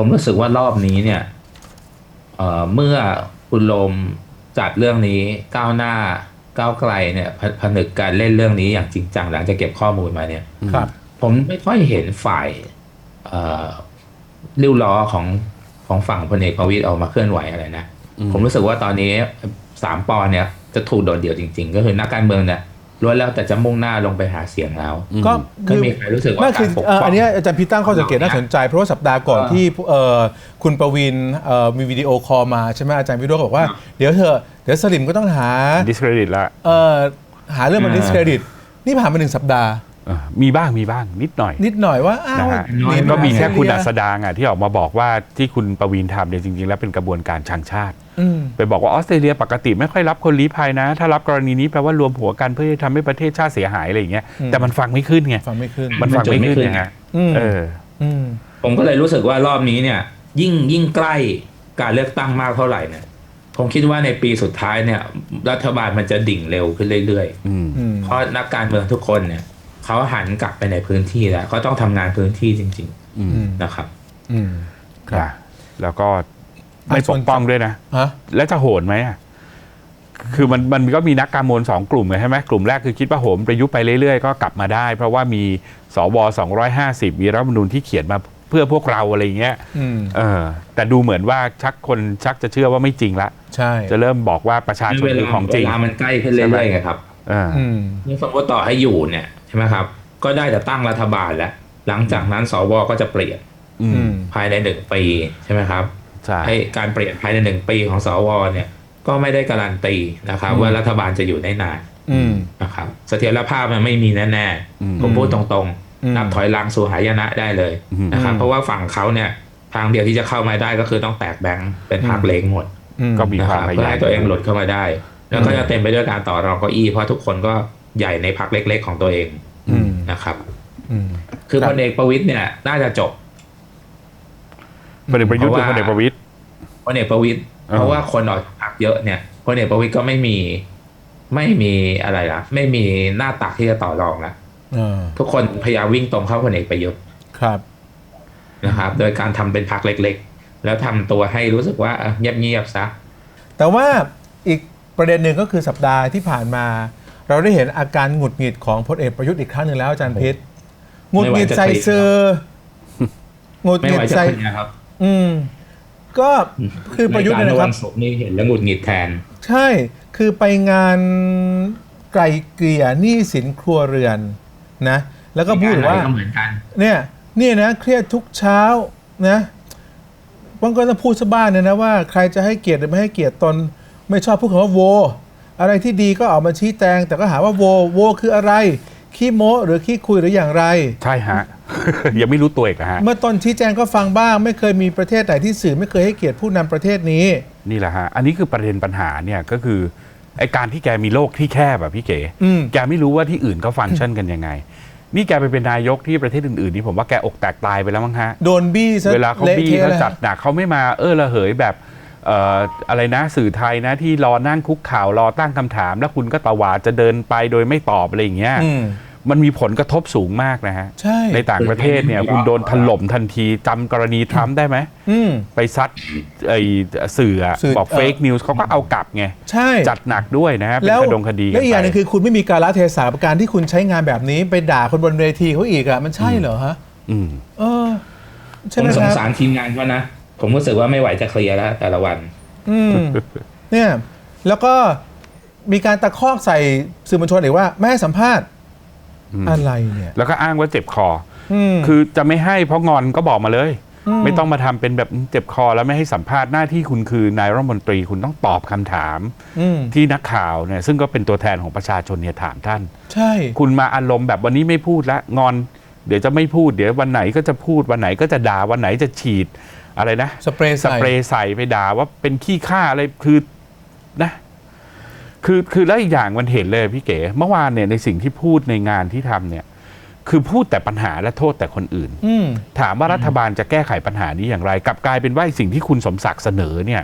ผมรู้สึกว่ารอบนี้เนี่ยเอ่อเมื่อคุณโรมจัดเรื่องนี้ก้าวหน้าก้าวไกลเนี่ยผผนึกการเล่นเรื่องนี้อย่างจริงจังหลังจากเก็บข้อมูลมาเนี่ยครับ ผมไม่ค่อยเห็นฝ่ายเอ่อริ้วล้อของของฝั่งพลเอกประวิตยออกมาเคลื่อนไหวอะไรนะอืมผมรู้สึกว่าตอนนี้สามปอเนี่ยจะถูกโดดเดี่ยวจริง ๆ ก็คือนักการเมืองเนี่ย ล้วนแล้วแต่จะมุ่งหน้าลงไปหาเสียงแล้ว ก็ไม่มีใครรู้สึกว่านั่นคือการปกเอ่อป้องอันเนี้ยอาจารย์พีตั้งข้อสังเกตน่าสนใจ เพราะว่าสัปดาห์ก่อนเออที่เอ่อคุณประวินเอ่อมีวิดีโอคอลมาใช่ไหมอาจารย์วิโรจน์ก็บอกว่าครับเดี๋ยวเถอะเดี๋ยวสลิมก็ต้องหาดิสเครดิตละเอ่อหาเรื่องมาอ่าดิสเครดิตนี่ผ่านมาหนึ่งสัปดาห์เออมีบ้างมีบ้างนิดหน่อย นิดหน่อยว่าอ้าวนะฮะน้อยก็มีแค่คุณเรียอัสดางอะที่ออกมาบอกว่าที่คุณประวีนทำเนี่ยจริง ๆ แล้วเป็นกระบวนการชังชาติอืม ไปบอกว่าออสเตรเลียปกติไม่ค่อยรับคนลี้ภัยนะ ถ้ารับกรณีนี้แปลว่ารวมหัวกันเพื่อจะทำให้ประเทศชาติเสียหายอะไรอย่างเงี้ยอืมแต่มันฟังไม่ขึ้นไงฟังไม่ขึ้น มันฟังไม่ขึ้นมันจุดไม่ขึ้นนะฮะอืมเอออืมผมก็เลยรู้สึกว่ารอบนี้เนี่ย ยิ่งยิ่งใกล้การเลือกตั้งมากเท่าไหร่เนี่ยผมคิดว่าในปีสุดท้ายเนี่ย รัฐบาลมันจะดิ่งเร็วขึ้นเรื่อยอืมอืมๆเพราะนักการเมืองทุกคนเนี่ยเขาหันกลับไปในพื้นที่แล้วเขาต้องทำงานพื้นที่จริงอืมอืมๆนะครับ อืมครับแล้วก็ ไม่อะส่ปวนกป้องด้วยนะฮะแล้วจะโหนไหมอะคือมันมันก็มีนักการเมืองสองกลุ่มไงใช่ไหมกลุ่มแรกคือคิดว่าโหมประยุทธ์ไปเรื่อยๆ ก็กลับมาได้ เพราะว่ามีสว250มีรัฐธรรมนูญที่เขียนมาเพื่อพวกเราอะไรอย่างเงี้ยอืมเออ แต่ดูเหมือนว่าชักคนชักจะเชื่อว่าไม่จริงละใช่ จะเริ่มบอกว่าประชาชนเวคือลาของจริงเวลามันใกล้ขึ้นเรื่อยๆไงครับเอออืมนี่สมมติต่อให้อยู่เนี่ยใช่ไหมครับ ก็ได้แต่ตั้งรัฐบาลแล้ว หลังจากนั้นสวก็จะเปลี่ยนอือืมมภายในหนึ่งปีใช่ไหมครับ ใช่ให้การเปลี่ยนภายในหนึ่งปีของสวเนี่ยก็ไม่ได้การันตีนะครับอืมว่ารัฐบาลจะอยู่ได้นานอืมนะครับเสถียรภาพมันไม่มีแน่อืมๆผมพูดตรงอืมๆนับถอยหลังสู่หายนะได้เลยอืมนะครับอืมเพราะว่าฝั่งเขาเนี่ยทางเดียวที่จะเข้ามาได้ก็คือต้องแตกแบงค์เป็นพรรคเล็กหมดอืมก็มีนะคควารัมบพยาเพื่อยามให้ตัวเองหลุดเข้ามาได้ แล้วก็อืมจะเต็มไปด้วยการต่อรองเก้าอี้เพราะทุกคนก็ใหญ่ในพรรคเล็ก ๆ ของตัวเองอืมนะครับอืมคือครับพลเอกประวิตยเนี่ยน่าจะจบ พลเอกประยุทธ์เพหรืราะอว่าพลเอกประวิตยพลเอกประวิตยอ่าเพราะว่าคนออกจากพรรคเยอะเนี่ยพลเอกประวิตยก็ไม่มีไม่มีอะไรละไม่มีหน้าตักที่จะต่อรองละอ่าทุกคนพยายามวิ่งตรงเข้าพลเอกประยุทธ์ครับนะครับ โดยการทำเป็นพรรคเล็กๆ แล้วทำตัวให้รู้สึกว่าเออเงียบๆซะแต่ว่าอีกประเด็นหนึ่งก็คือสัปดาห์ที่ผ่านมา เราได้เห็นอาการหงุดหงิดของพลเอกประยุทธ์อีกครั้งหนึ่งแล้วอาจารย์พิษหงุดหงิดใส่เซอร์หงุดไม่หงิไหวดจะใส่คุยนะครับ อืม ก็คือประยุทธ์เนี่ยใกานะควัรับนศุกร์นี่เห็นแล้วหงุดหงิดแทน ใช่ คือไปงานไกลเกลี่ยหนี้สินครัวเรือนนะ แล้วก็พูดว่าก็เหมือนกันเนี่ยเนี่ยนะ เครียดทุกเช้านะบางคนจะพูดซะบ้านเนี่ยนะว่าใครจะให้เกียรติหรือไม่ให้เกียรติตนไม่ชอบพูดคำว่าโว อะไรที่ดีก็ออกมาชี้แจงแต่ก็หาว่าโวโวคืออะไร ขี้โม้หรือขี้คุยหรืออย่างไร ใช่ฮะ ยังไม่รู้ตัวอีกเหรอฮะ เมื่อตนชี้แจงก็ฟังบ้าง ไม่เคยมีประเทศไหนที่สื่อไม่เคยให้เกียรติผู้นำประเทศนี้ นี่แหละฮะ อันนี้คือประเด็นปัญหาเนี่ยก็คือไอการที่แกมีโลกที่แคบแบบพี่เก๋อืม แกไม่รู้ว่าที่อื่นเขาฟังก์ชันกันยังไง นี่แกไปเป็นนายกที่ประเทศอื่นๆนี่ผมว่าแกอกแตกตายไปแล้วมั้งฮะ โดนบี้ซะเวลาเขาละบี้ทะเขาลยจัดหนักเขาไม่มาเออระเหยแบบเอ่ออะไรนะสื่อไทยนะที่รอนั่งคุกข่าวรอตั้งคำถาม แล้วคุณก็ตวาดจะเดินไปโดยไม่ตอบอะไรอย่างเงี้ย อืม มันมีผลกระทบสูงมากนะฮะใช่ ในต่างประเทศเนี่ยคุณโดนถล่มทันทีจำกรณีทรัมป์ได้ไหม อืม ไปซัดไอ้สื่ออะสื่อบอกเอ่อเฟกนิวส์เขาก็เอากลับไง ใช่จัดหนักด้วยนะฮะ เป็นแล้วคดงคดีและอีกอย่างหนึงไปคือคุณไม่มีการละเทศะกับการที่คุณใช้งานแบบนี้ไปด่าคนบนเวทีเขาอีกอะมันใช่เหรอฮะอืม เออใช่ผมไหมสคงรับสารทีมงานเขานะ ผมรู้สึกว่าไม่ไหวจะเคลียร์แล้วแต่ละวัน อืมเนี่ย แล้วก็มีการตะคอกใส่สื่อมวลชนอีกว่าไม่ให้สัมภาษณ์ อืมอะไรเนี่ย แล้วก็อ้างว่าเจ็บคออืมคือจะไม่ให้เพราะงอนก็บอกมาเลยอืมไม่ต้องมาทำเป็นแบบเจ็บคอแล้วไม่ให้สัมภาษณ์หน้าที่คุณคือนายรัฐมนตรีคุณต้องตอบคำถามอืมที่นักข่าวเนี่ยซึ่งก็เป็นตัวแทนของประชาชนเนี่ยถามท่าน ใช่ คุณมาอารมณ์แบบวันนี้ไม่พูดละงอน เดี๋ยวจะไม่พูดเดี๋ยววันไหนก็จะพูดวันไหนก็จะด่าวันไหนจะฉีดอะไรนะสเปรย์สใส่เปรย์ใส่ไปด่าว่าเป็นขี้ข้าอะไรคือนะ คือคือแล้วอีกอย่างมันเห็นเลยพี่เก๋เมื่อวานเนี่ยในสิ่งที่พูดในงานที่ทำเนี่ย คือพูดแต่ปัญหาและโทษแต่คนอื่น อืม ถามว่ารัฐบาลจะแก้ไขปัญหานี้อย่างไรกลับกลายเป็นว่าสิ่งที่คุณสมศักดิ์เสนอเนี่ย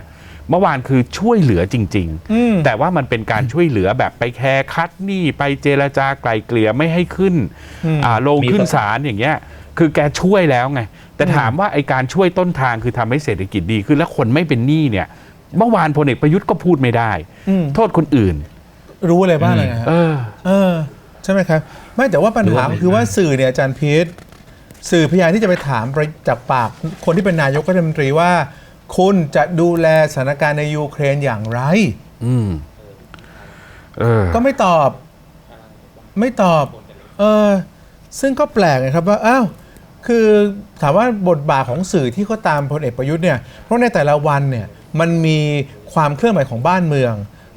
เมื่อวานคือช่วยเหลือจริง อืม ๆ แต่ว่ามันเป็นการช่วยเหลือแบบไปแคร์คัดหนี้ไปเจรจาไกลเกลี่ยไม่ให้ขึ้นอืมอ่าลงขึ้นมีปัญหาศาลอย่างเงี้ย คือแกช่วยแล้วไง แต่ถามว่าไอการช่วยต้นทางคือทำให้เศรษฐกิจดีขึ้นแล้วคนไม่เป็นหนี้เนี่ย เมื่อวานพลเอกประยุทธ์ก็พูดไม่ได้ อืมโทษคนอื่น รู้อะไรบ้างเลยนะฮะ เออ เออใช่ไหมครับ ไม่แต่ว่าปัญหาหรือว่าไม่คือว่าสื่อเนี่ยอาจารย์พีทสื่อพยายามที่จะไปถามจากปากคนที่เป็นนายกรัฐมนตรีว่า คุณจะดูแลสถานการณ์ในยูเครนอย่างไร อืม เออ ก็ไม่ตอบ ไม่ตอบ เออซึ่งก็แปลกนะครับว่าอ้าว คือถามว่าบทบาทของสื่อที่เขาตามพลเอกประยุทธ์เนี่ยเพราะในแต่ละวันเนี่ยมันมีความเคลื่อนไหวของบ้านเมือง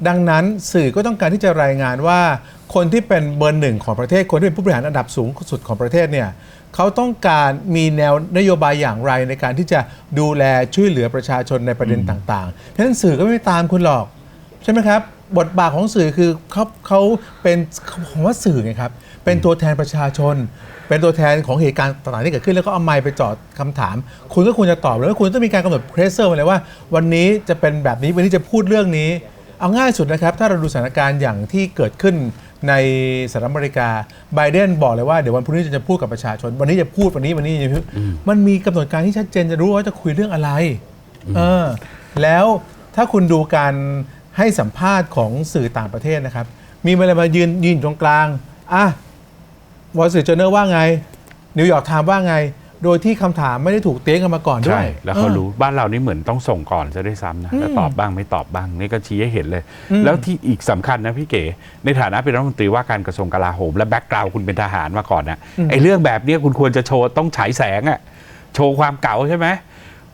ดังนั้นสื่อก็ต้องการที่จะรายงานว่า คนที่เป็นเบอร์หนึ่งของประเทศคนที่เป็นผู้บริหารอันดับสูงสุดของประเทศเนี่ยเขาต้องการมีแนวนโยบายอย่างไรในการที่จะดูแลช่วยเหลือประชาชนในประเด็นต่างๆ เพราะฉะนั้นสื่อก็ไม่ตามคุณหรอก ใช่ไหมครับ บทบาทของสื่อคือเขาเขาเป็นของว่าสื่อไงครับ เป็นตัวแทนประชาชน เป็นตัวแทนของเหตุการณ์ต่างๆที่เกิดขึ้นแล้วก็เอาไมค์ไปจอดคำถาม คุณก็ควรจะตอบแล้วคุณต้องมีการกำหนดเพรสเซอร์มาเลยว่า วันนี้จะเป็นแบบนี้วันนี้จะพูดเรื่องนี้ เอาง่ายสุดนะครับ ถ้าเราดูสถานการณ์อย่างที่เกิดขึ้นในสหรัฐอเมริกาไบเดนบอกเลยว่าเดี๋ยววันพรุ่งนี้จะพูดกับประชาชน วันนี้จะพูดวันนี้วันนี้จะพูดมันมีกำหนดการที่ชัดเจนจะรู้ว่าจะคุยเรื่องอะไรเออแล้วถ้าคุณดูการให้สัมภาษณ์ของสื่อต่างประเทศนะครับ มีอะไรมายืนยืนอยู่ตรงกลางอะ วอลสตรีทเจอร์เนว่าไง นิวยอร์กไทม์ว่าไง โดยที่คำถามไม่ได้ถูกเตี้ยงกันมาก่อนด้วใช่ ยแล้วเขาออรู้บ้านเรานี่เหมือนต้องส่งก่อนจะได้ซ้ำนะแล้วตอบบ้างไม่ตอบบ้างนี่ก็ชี้ให้เห็นเลย แล้วที่อีกสำคัญนะพี่เก๋ในฐานะเป็นรัฐมนตรีว่าการกระทรวงกลาโหม และแบ็กกราวคุณเป็นทหารมาก่อนนะไอ้เรื่องแบบเนี้ยคุณควรจะโชว์ต้องฉายแสงอะโชว์ความเก่าใช่ไหม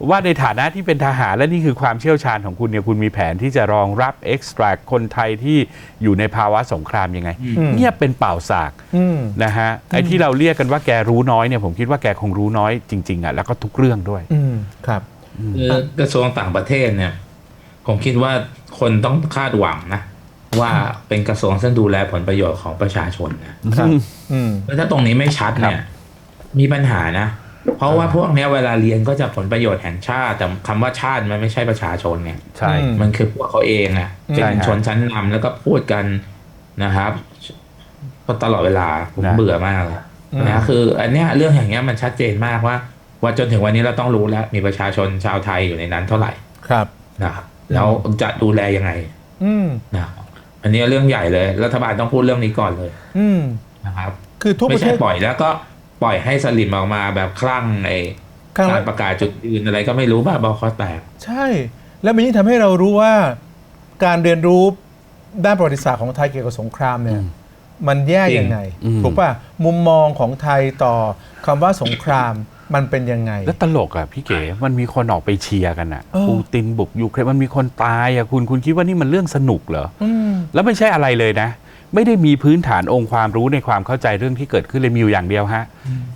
ว่าในฐานะที่เป็นทหารและนี่คือความเชี่ยวชาญของคุณเนี่ยคุณมีแผนที่จะรองรับเอ็กซ์ตรคนไทยที่อยู่ในภาวะสงครามยังไงเงียบเป็นเป่าสากอืมนะฮะไอ้ที่เราเรียกกันว่าแกรู้น้อยเนี่ยผมคิดว่าแกคงรู้น้อยจริง ๆอะแล้วก็ทุกเรื่องด้วยอืมครับคือกระทรวงต่างประเทศเนี่ย ผมคิดว่าคนต้องคาดหวังนะว่าเป็นกระทรวงซึ่งดูแลผลประโยชน์ของประชาชนนะครับอืมแล้วถ้าตรงนี้ไม่ชัดเนี่ย มีปัญหานะ เพราะว่าพวกเนี้ยเวลาเรียนก็จะผลประโยชน์แห่งชาติ แต่คำว่าชาติมันไม่ใช่ประชาชนเนี่ยใช่อืมมันคือพวกเขาเองอะใช่เป็นฮะชนชั้นนำแล้วก็พูดกันนะครับก็ตลอดเวลาผมนะเบื่อมากเลยนะคือ อันเนี้ยเรื่องอย่างเงี้ยมันชัดเจนมากว่า ว่าจนถึงวันนี้เราต้องรู้แล้ว มีประชาชนชาวไทยอยู่ในนั้นเท่าไหร่ครับนะครับแล้วจะดูแลยังไง อืมนะครับอันนี้เรื่องใหญ่เลย รัฐบาลต้องพูดเรื่องนี้ก่อนเลย อืมนะครับ คือทุกปไม่ระเทใช่ศปล่อยแล้วก็ ปล่อยให้สลิมออกมาแบบคลั่งในข้างกาละรประกาศจุดยืนอะไรก็ไม่รู้บ้าบอคอแตก ใช่ แล้วมันยิ่งทำให้เรารู้ว่าการเรียนรู้ด้านประวัติศาสตร์ของไทยเกี่ยวกับสงครามเนี่ย มันแย่ยังไงอืมถูกป่ะมุมมองของไทยต่อคำว่าสงครามมันเป็นยังไง แล้วตลกอะพี่เก๋มันมีคนออกไปเชียร์กันอะเออปูตินบุกยูเครนมันมีคนตายอะคุณคุณคิดว่านี่มันเรื่องสนุกเหรออืมแล้วไม่ใช่อะไรเลยนะ ไม่ได้มีพื้นฐานองค์ความรู้ในความเข้าใจเรื่องที่เกิดขึ้นเลยมีอยู่อย่างเดียวฮะ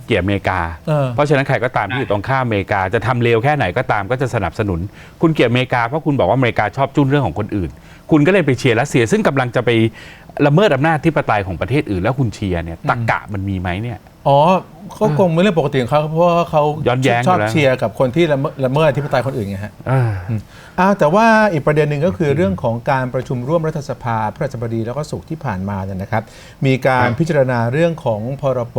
เกลียดอเมริกาเออเพราะฉะนั้นใครก็ตามที่อยู่ตรงข้ามอเมริกาจะทำเลวแค่ไหนก็ตามก็จะสนับสนุน คุณเกลียดอเมริกาเพราะคุณบอกว่าอเมริกาชอบจุ้นเรื่องของคนอื่น คุณก็เลยไปเชียร์รัสเซีย ซึ่งกำลังจะไปละเมิดอำนาจที่ปไตยของประเทศอื่น แล้วคุณเชียร์เนี่ยตรกกะมันมีไหมเนี่ย อ๋อเขาคงไม่เรื่องปกติของเขาเพราะว่าเขาย้อนแย้งชอบอยู่แล้ว เชียร์กับคนที่ละเมิดละเมิดอธิปไตยคนอื่นไงฮะเอออ้าวแต่ว่าอีกประเด็นหนึ่งก็คือเรื่องของการประชุมร่วมรัฐสภาพระราชบดีแล้วก็สุขที่ผ่านมาเนี่ยนะครับ มีการพิจารณาเรื่องของพรบ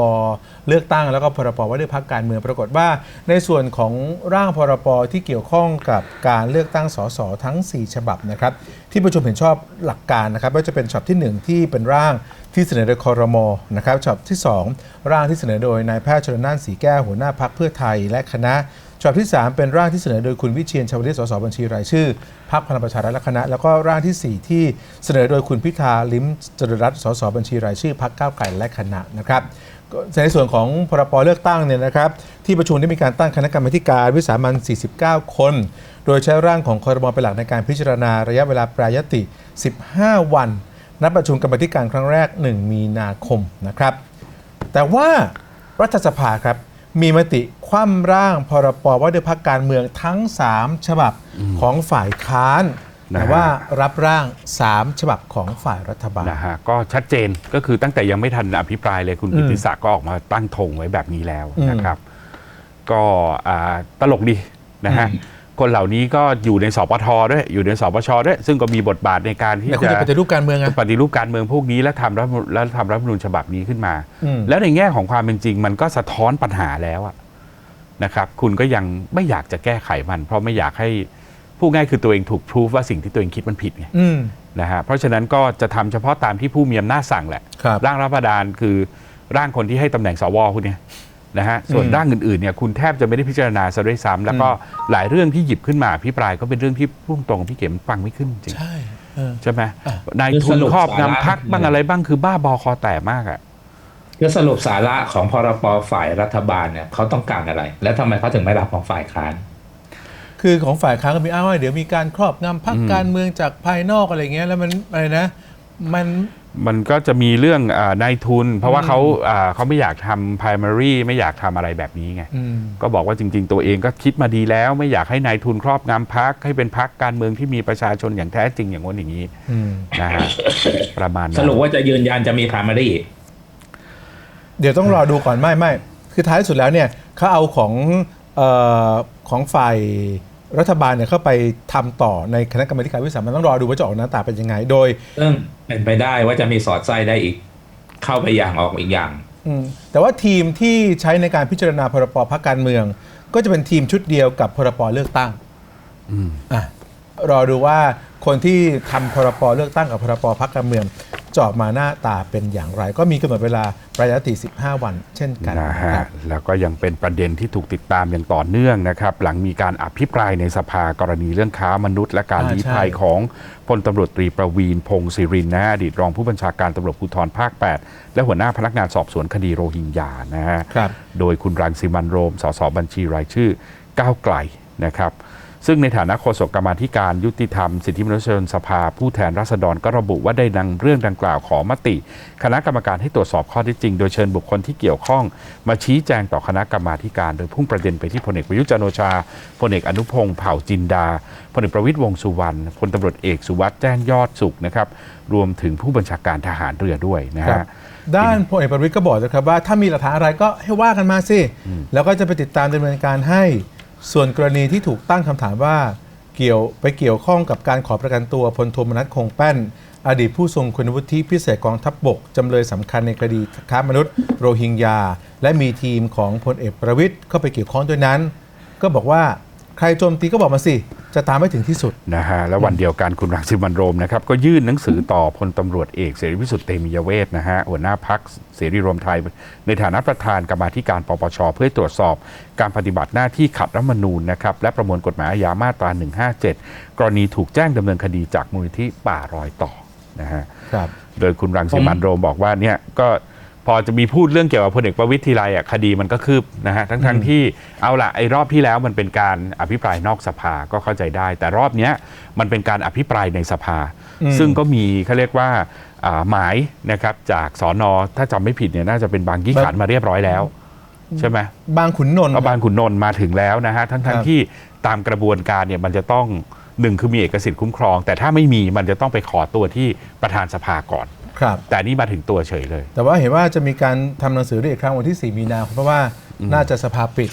เลือกตั้งแล้วก็พรบว่าด้วยพักการเมืองปรากฏว่า ในส่วนของร่างพรบที่เกี่ยวข้องกับการเลือกตั้งสสทั้ง 4 ฉบับนะครับ ที่ประชุมเห็นชอบหลักการนะครับว่าจะเป็นฉบับทีหนึ่1 ที่เป็นร่างที่เสนอโดยคอรมอนะครับฉบับที่ 2 ร่างที่เสนอโดยนายแพทย์ชลน่านสีแก้วหัวหน้าพักเพื่อไทยและคณะฉบับที่ 3 เป็นร่างที่เสนอโดยคุณวิเชียนชาวลิตสสบัญชีรายชื่อพรรคพลังประชารัฐและคณะ แล้วก็ร่างทีสี่4 ที่เสนอโดยคุณพิธาลิมจรรัตน์สสบัญชีรายชื่อพรรคก้าวไกลและคณะนะครับ ในส่วนของพรบเลือกตั้งเนี่ยนะครับที่ประชุมได้มีการตั้งคณะกรรมาธิการวิสามัน 49 คน โดยใช้ร่างของคอรมอเป็นหลักในการพิจารณาระยะเวลาปรยติ 15 วัน นัดประชุมกรรมธิการครั้งแรก 1 มีนาคมนะครับ แต่ว่ารัฐสภาครับมีมติคว่ำร่างพรบว่าด้วยพักการเมืองทั้ง 3 ฉบับของฝ่ายค้าน แต่ว่ารับร่าง 3 ฉบับของฝ่ายรัฐบาล นะฮะก็ชัดเจนก็คือตั้งแต่ยังไม่ทันอภิปรายเลยคุณอืมกิติศักดิ์ก็ออกมาตั้งธงไว้แบบนี้แล้วอืมนะครับ ก็อ่าตลกดีนะฮะอืมคนเหล่านี้ก็อยู่ในสปทด้วยอยู่ในสปชด้วย ซึ่งก็มีบทบาทในการที่แต่คุณจะจะปฏิรูปการเมืองไง ปฏิรูปการเมืองพวกนี้และทำรัฐธรรมและทำรัฐธรรมนูญฉบับนี้ขึ้นมา อืม แล้วในแง่ของความเป็นจริง มันก็สะท้อนปัญหาแล้วอะนะครับ คุณก็ยังไม่อยากจะแก้ไขมัน เพราะไม่อยากให้ พูดง่ายคือตัวเองถูกพิสูจว่าสิ่งที่ตัวเองคิดมันผิดไงอืม นะฮะเพราะฉะนั้นก็จะทำเฉพาะตามที่ผู้มีอำนาจสั่งแหละครับร่างรัฐประดานคือร่างคนที่ให้ตำแหน่งสวคุณเนี่ยนะฮะส่วนอืมร่างอื่นๆเนี่ยคุณแทบจะไม่ได้พิจารณาซะด้วยซ้ำแล้วก็หลายเรื่องที่หยิบขึ้นมาพิปรายก็เป็นเรื่องที่พุ่งตรงๆพี่เข็มฟังไม่ขึ้นจริง ใช่เออ ใช่ไหมอะ นายคือทุสนรุปครอบสาระงำพักบ้างอะไรบ้างคือบ้าบอคอแตกมากอะก็สรุปสาระของพรปฝ่ายรัฐบาลเนี่ยเขาต้องการอะไร และทำไมเขาถึงไม่รับของฝ่ายค้าน คือของฝ่ายค้านก็มีอ้างว่าเดี๋ยวมีการครอบงำพรรคอืมการเมืองจากภายนอกอะไรเงี้ยแล้วมันอะไรนะ มันมันก็จะมีเรื่องอานายทุน เพราะว่าเขาอ่าเขาไม่อยากทำ primary ไม่อยากทำอะไรแบบนี้ไงอืมก็บอกว่าจริง ๆ ตัวเองก็คิดมาดีแล้ว ไม่อยากให้นายทุนครอบงำพักให้เป็นพักการเมืองที่มีประชาชนอย่างแท้จริงอย่างโน้นอย่างนี้อืมนะฮะประมาณนั้นสรุปว่าจะยืนยันจะมี primary เดี๋ยวต้องรอดูก่อนไม่ไม่คือท้ายสุดแล้วเนี่ยเขาเอาของเออของฝ่าย รัฐบาลเนี่ยเข้าไปทำต่อในคณะกรรมาธิการวิสามันต้องรอดูว่าจะออกหน้าตาเป็นยังไง โดยซึ่งเป็นไปได้ว่าจะมีสอดไส้ได้อีก เข้าไปอย่างออกอีกอย่างอืมแต่ว่าทีมที่ใช้ในการพิจารณาพรบพักการเมือง ก็จะเป็นทีมชุดเดียวกับพรบเลือกตั้งอืมอะรอดูว่า คนที่ทำพรบเลือกตั้งกับพรบพักการเมืองจะออกมาหน้าตาเป็นอย่างไร ก็มีกำหนดเวลาประยะติ 15 วันเช่นกันนะนะฮะครับ แล้วก็ยังเป็นประเด็นที่ถูกติดตามอย่างต่อเนื่องนะครับ หลังมีการอภิปรายในสภากรณีเรื่องค้ามนุษย์และการอ่าลี้ภัยใช่ ของพลตำรวจตรีประวีนพงศิรินนะฮะอดีตรองผู้บัญชาการตำรวจภูธรภาค 8 และหัวหน้าพนักงานสอบสวนคดีโรฮิงญานะฮะ ครับ โดยคุณรังสิมันโรม สสบัญชีรายชื่อก้าวไกลนะครับ ซึ่งในฐานะโฆษกกรรมาธิการยุติธรรม สิทธิมนุษยชนสภาผู้แทนราษฎรก็ระบุว่าได้นำเรื่องดังกล่าวขอมติ คณะกรรมการให้ตรวจสอบข้อเท็จจริง โดยเชิญบุคคลที่เกี่ยวข้อง มาชี้แจงต่อคณะกรรมาธิการ โดยพุ่งประเด็นไปที่พลเอกประยุทธ์จันโอชาพลเอกอนุพงศ์เผ่าจินดาพลเอกประวิตรวงสุวรรณพลตำรวจเอกสุวัสด์แจ้งยอดสุขนะครับรวมถึงผู้บัญชาการทหารเรือด้วยนะครัฮะบด้านพลเอกประวิตยก็บอกนะครับว่าถ้ามีหลักฐานอะไรก็ให้ว่ากันมาสิแล้วก็จะไปติดตามดำเนินการให้ ส่วนกรณีที่ถูกตั้งคำถามว่าเกี่ยวไปเกี่ยวข้องกับการขอประกันตัวพลโทมนัสคงแป้น อดีตผู้ทรงคุณวุฒิพิเศษกองทัพบบก จำเลยสำคัญในคดีค้ามนุษย์โรฮิงญา และมีทีมของพลเอกประวิทย์เข้าไปเกี่ยวข้องด้วยนั้น ก็บอกว่า ใครโจมตีก็บอกมาสิ จะตามให้ถึงที่สุด นะฮะแล้ววันเดียวกันคุณรังสิมันต์โรมนะครับ ก็ยื่นหนังสือต่อพลตำรวจเอกเสรีพิสุทธิ์เตมียเวทนะฮะหัวหน้าพักเสรีรวมไทย ในฐานะประธานกรรมาธิการปปชเพื่อตรวจสอบ การปฏิบัติหน้าที่ขัดรัฐธรรมนูญนะครับและประมวลกฎหมายอาญามาตรา 157 กรณีถูกแจ้งดำเนินคดีจากมูลนิธิป่ารอยต่อนะฮะครับ โดยคุณรังสิมันต์โรมบอกว่าเนี่ยก็ พอจะมีพูดเรื่องเกี่ยวกับพลเอกประวิตรทีไรอะคดีมันก็คืบนะฮะทั้งทั้งๆที่เอาละไอ้รอบที่แล้วมันเป็นการอภิปรายนอกสภาก็เข้าใจได้ แต่รอบเนี้ยมันเป็นการอภิปรายในสภาอืมซึ่งก็มีเขาเรียกว่าอ่าหมายนะครับจากสอนอถ้าจำไม่ผิดเนี่ยน่าจะเป็นบางยี่ขันมาเรียบร้อยแล้ว ใช่ไหม บางขุนนนท์เอาบางขุนนนท์มาถึงแล้วนะฮะ ทั้งครัทั้งบ ที่ตามกระบวนการเนี่ยมันจะต้องหนึ่งคือมีเอกสิทธิ์คุ้มครอง แต่ถ้าไม่มีมันจะต้องไปขอตัวที่ประธานสภาก่อน ครับ แต่นี่มาถึงตัวเฉยเลย แต่ว่าเห็นว่าจะมีการทำหนังสือเรียกอีกครั้งวันที่ 4 มีนาคมเพราะว่าน่าจะสภาปิด